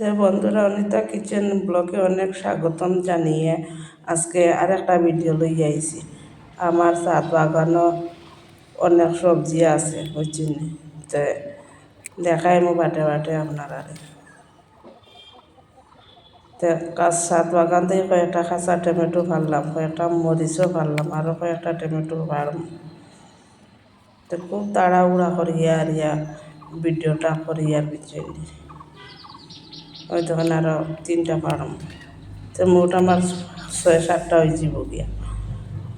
তো বন্ধুরা, অনিতা কিচেন ব্লগে অনেক স্বাগতম জানিয়ে আজকে আর একটা ভিডিও লই আইছি। আমার সাত বাগানও অনেক সবজি আছে, বুঝছেন? তো দেখাই মো বাটে বাটে আপনারা। সাত বাগান থেকে কয়েকটা খাঁচা টমেটো ফারলাম কয়েকটা মরিচও ফারলাম আরও কয়েকটা টমেটো ফারম তো খুব তাড়াহুড়া করিয়া আর ভিডিওটা করিয়ার পিছনে ওই তখন আরও তিনটা পারম তো মোট আমার ছয় সাতটা হয়ে যাব গিয়া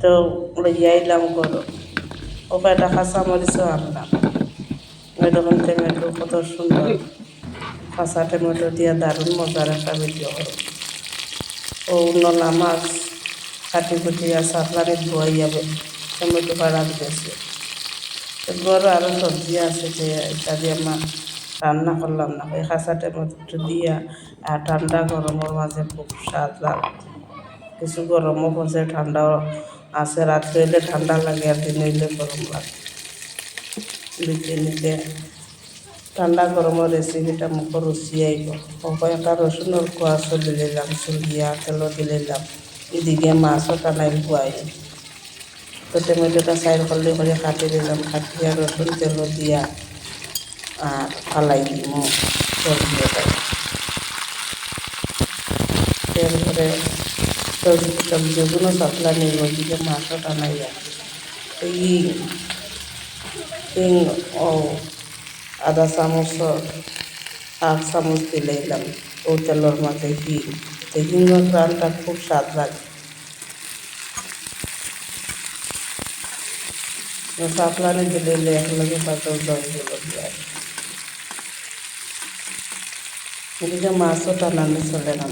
তো লইয়া আইলাম করো। ও কয়টা কাঁচা মরিচও আনলাম। ওই তখন টমেটো কত সুন্দর। কাঁচা টমেটো দিয়ে দারুণ মজার একটা ভিডিও করো ও নলা মাছ কাটি কুটিয়া ধোয়াই যাবে টমেটো পাড়া দিয়েছে গরু আরও সবজি আছে যে দিয়ে মা রান্না করলাম না। ওই খাঁচাটে মতো দিয়া আর ঠান্ডা গরমের মাঝে খুব স্বাদ লাগে কিছু গরমও করছে ঠান্ডাও আছে। রাত্রে হইলে ঠান্ডা লাগে আর দিন হইলে গরম লাগে। নিতে নিতে ঠান্ডা গরমের রেসিপিটা মুখ রুচি আইব কয়েকটা রসুনের কোয়া চলি দিলাম চলিয়া তেলও দিলাম। এদিকে মাছও টানাই খুয়াই তো টমেটোটা সাইড করলে করে কাটি দিলাম কাটিয়া রসুন তেলও দিয়া। ফালাই দিব সবজিটা এরপরে সবজি সবজিগুলো সাতলা নিব দিকে মাছও টানাইয়া হিং হিং ও আধা চামচ হাফ চামচ দিলাম ও তেলের মাঝে হিং তো গ্রানটা খুব স্বাদ লাগে। সাপলানি দিলে একলগে পাতল দই দিল দিয়ে এদিকে মাছও টানানো চলে না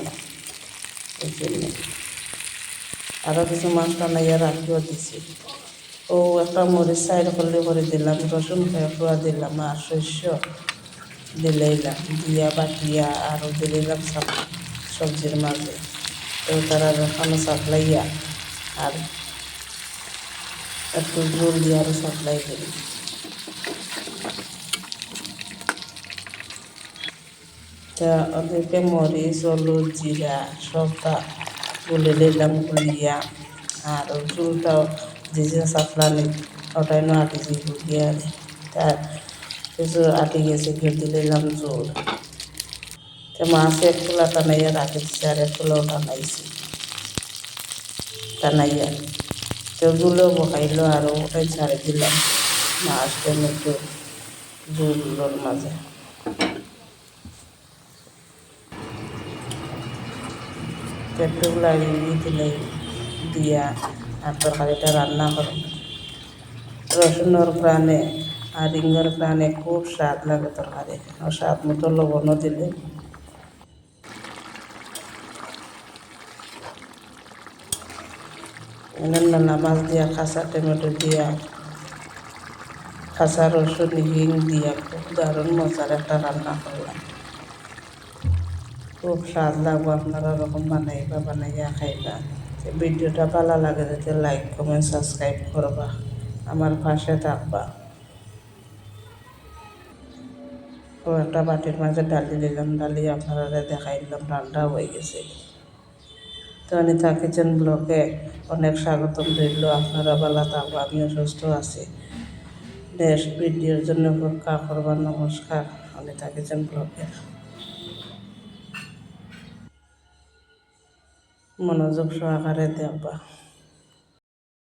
এই জন্য। আরও কিছু মাছ টানাইয়া রাখিও দিছি। ও একটা মরিচ সাইড করলে করে দিলাম, রসুন ফেফড়া দিলাম, আর শস্য দিলাইলাম, দিয়া বাটিয়া আরও দিলাম সবজির মাঝে। তো তারা ওখানে সাপ্লাইয়া আর একটু জল দিয়ে আরও সাপ্লাই দিলাম তা ওদেরকে মরিচ, হলুদ, জিরা সবটা গুলে নিলাম গুলিয়া। আর চুলটাও যে যে সাপলানি ওটাই না আটিছি গুলিয়ে তার কিছু আটি গেছে কেউ দিলাম জোর তো মাছ এক ফুলা টানাইয়া রাখি দিচ্ছে আর এক ফুলাও টানাইছি। টানাইয়া। সেগুলো বসাইলো আর ওটাই ছাড়ে দিলাম। মাছ টমেটো জোর মাঝে লাগিয়ে দিলে দিয়া আর তরকারিটা রান্না করো রসুনের প্রাণে আর রিঙ্গের প্রাণে খুব স্বাদ লাগে তরকারি। আর স্বাদ মতো লবণও দিলে। নানা মাছ দিয়া খাসা টমেটো দিয়া খাসা রসুন, হিং দিয়া, খুব দারুণ মজার একটা রান্না করলাম। খুব স্বাদ লাগবো আপনারা ওরকম বানাইবা, বানাইয়া খাইবা। ভিডিওটা ভালো লাগে যাতে লাইক কমেন্ট সাবস্ক্রাইব করবা। আমার পাশে থাকবা। ও, একটা বাটির মাঝে ডালি দিলাম, ডালি আপনারা দেখাই দিলাম রান্না হয়ে গেছে। তো আমি কিচেন ব্লকে অনেক স্বাগতম রইল, আপনারা ভালো থাকব, আমিও সুস্থ আছি। নেক্সট ভিডিওর জন্য অপেক্ষা করবার নমস্কার। অনিতা কিচেন ব্লকে মনোযোগ সহকারে দেখবা